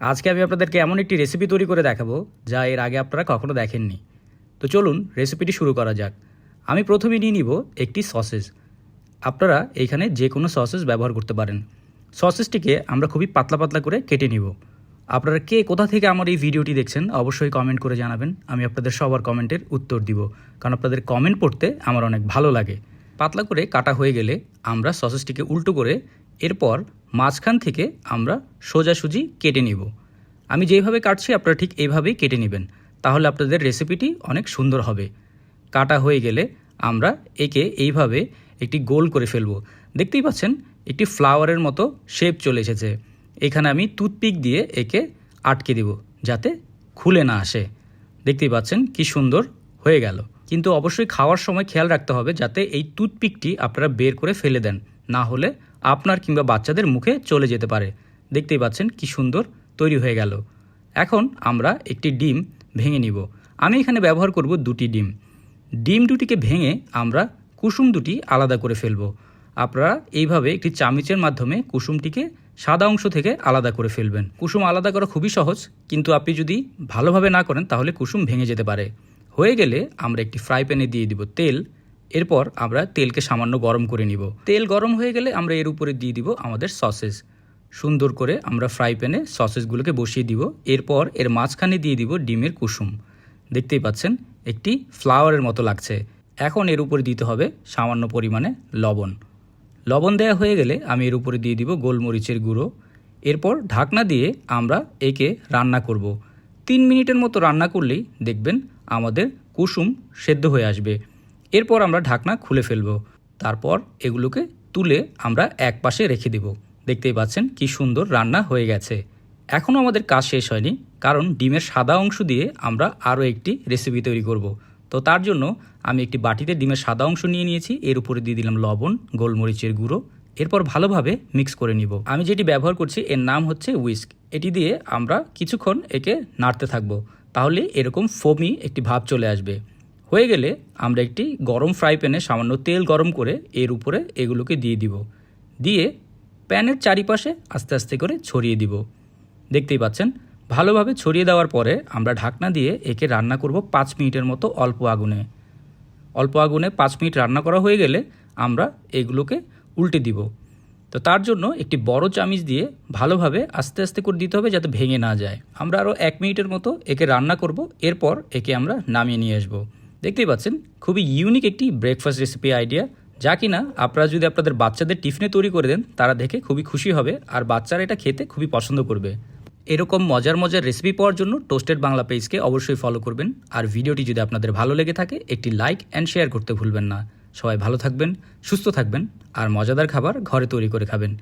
আজকে আমি আপনাদেরকে এমন একটি রেসিপি তৈরি করে দেখাবো, যা এর আগে আপনারা কখনো দেখেননি। তো চলুন রেসিপিটি শুরু করা যাক। আমি প্রথমে নিয়ে নিব একটি সসেজ। আপনারা এইখানে যে কোনো সসেজ ব্যবহার করতে পারেন। সসেজটিকে আমরা খুবই পাতলা পাতলা করে কেটে নিব। আপনারা কে কোথা থেকে আমার এই ভিডিওটি দেখছেন, অবশ্যই কমেন্ট করে জানাবেন। আমি আপনাদের সবার কমেন্টের উত্তর দিব, কারণ আপনাদের কমেন্ট পড়তে আমার অনেক ভালো লাগে। পাতলা করে কাটা হয়ে গেলে আমরা সসেজটিকে উল্টো করে এরপর মাঝখান থেকে আমরা সোজাসুজি কেটে নিব। আমি যেইভাবে কাটছি, আপনারা ঠিক এইভাবেই কেটে নেবেন। তাহলে আপনাদের রেসিপিটি অনেক সুন্দর হবে। কাটা হয়ে গেলে আমরা একে এইভাবে একটি গোল করে ফেলব। দেখতেই পাচ্ছেন, একটি ফ্লাওয়ারের মতো শেপ চলে এসেছে। এখানে আমি টুথপিক দিয়ে একে আটকে দিব, যাতে খুলে না আসে। দেখতেই পাচ্ছেন, কি সুন্দর হয়ে গেল। কিন্তু অবশ্যই খাওয়ার সময় খেয়াল রাখতে হবে, যাতে এই টুথপিকটি আপনারা বের করে ফেলে দেন। না হলে আপনার কিংবা বাচ্চাদের মুখে চলে যেতে পারে। দেখতেই পাচ্ছেন কি সুন্দর তৈরি হয়ে গেল। এখন আমরা একটি ডিম ভেঙে নিব। আমি এখানে ব্যবহার করব দুটি ডিম। ডিম দুটিকে ভেঙে আমরা কুসুম দুটি আলাদা করে ফেলব। আপনারা এইভাবে একটি চামিচের মাধ্যমে কুসুমটিকে সাদা অংশ থেকে আলাদা করে ফেলবেন। কুসুম আলাদা করা খুবই সহজ, কিন্তু আপনি যদি ভালোভাবে না করেন তাহলে কুসুম ভেঙে যেতে পারে। হয়ে গেলে আমরা একটি ফ্রাই প্যানে দিয়ে দিব তেল। এরপর আমরা তেলকে সামান্য গরম করে নিব। তেল গরম হয়ে গেলে আমরা এর উপরে দিয়ে দিব আমাদের সসেস। সুন্দর করে আমরা ফ্রাই প্যানে সসেসগুলোকে বসিয়ে দিব। এরপর এর মাঝখানে দিয়ে দিব ডিমের কুসুম। দেখতেই পাচ্ছেন, একটি ফ্লাওয়ারের মতো লাগছে। এখন এর উপরে দিতে হবে সামান্য পরিমাণে লবণ। লবণ দেওয়া হয়ে গেলে আমি এর উপরে দিয়ে দিব গোলমরিচের গুঁড়ো। এরপর ঢাকনা দিয়ে আমরা একে রান্না করব। তিন মিনিটের মতো রান্না করলেই দেখবেন আমাদের কুসুম সেদ্ধ হয়ে আসবে। এরপর আমরা ঢাকনা খুলে ফেলব। তারপর এগুলোকে তুলে আমরা এক পাশে রেখে দেব। দেখতেই পাচ্ছেন কি সুন্দর রান্না হয়ে গেছে। এখনও আমাদের কাজ শেষ হয়নি, কারণ ডিমের সাদা অংশ দিয়ে আমরা আরও একটি রেসিপি তৈরি করব। তো তার জন্য আমি একটি বাটিতে ডিমের সাদা অংশ নিয়ে নিয়েছি, এর উপরে দিয়ে দিলাম লবণ, গোলমরিচের গুঁড়ো। এরপর ভালোভাবে মিক্স করে নিব। আমি যেটি ব্যবহার করছি, এর নাম হচ্ছে উইস্ক এটি দিয়ে আমরা কিছুক্ষণ একে নাড়তে থাকব। তাহলে এরকম ফোমি একটি ভাব চলে আসবে। হয়ে গেলে আমরা একটি গরম ফ্রাই প্যানে সামান্য তেল গরম করে এর উপরে এগুলোকে দিয়ে দিব। দিয়ে প্যানের চারিপাশে আস্তে আস্তে করে ছড়িয়ে দিব। দেখতেই পাচ্ছেন, ভালোভাবে ছড়িয়ে দেওয়ার পরে আমরা ঢাকনা দিয়ে একে রান্না করব পাঁচ মিনিটের মতো অল্প আগুনে। অল্প আগুনে পাঁচ মিনিট রান্না করা হয়ে গেলে আমরা এগুলোকে উল্টে দিব। তো তার জন্য একটি বড় চামিচ দিয়ে ভালোভাবে আস্তে আস্তে করে দিতে হবে যাতে ভেঙে না যায়। আমরা আরও এক মিনিটের মতো একে রান্না করব, এরপর একে আমরা নামিয়ে নিয়ে আসব। দেখতেই পাচ্ছেন, খুবই ইউনিক একটি ব্রেকফাস্ট রেসিপি আইডিয়া যা কিনা আপনারা যদি আপনাদের বাচ্চাদের টিফিনে তৈরি করে দেন, তারা দেখে খুবই খুশি হবে আর বাচ্চারা এটা খেতে খুবই পছন্দ করবে। এরকম মজার মজার রেসিপি পাওয়ার জন্য টোস্টেড বাংলা পেজকে অবশ্যই ফলো করবেন আর ভিডিওটি যদি আপনাদের ভালো লেগে থাকে, একটি লাইক অ্যান্ড শেয়ার করতে ভুলবেন না। সবাই ভালো থাকবেন, সুস্থ থাকবেন আর মজাদার খাবার ঘরে তৈরি করে খাবেন।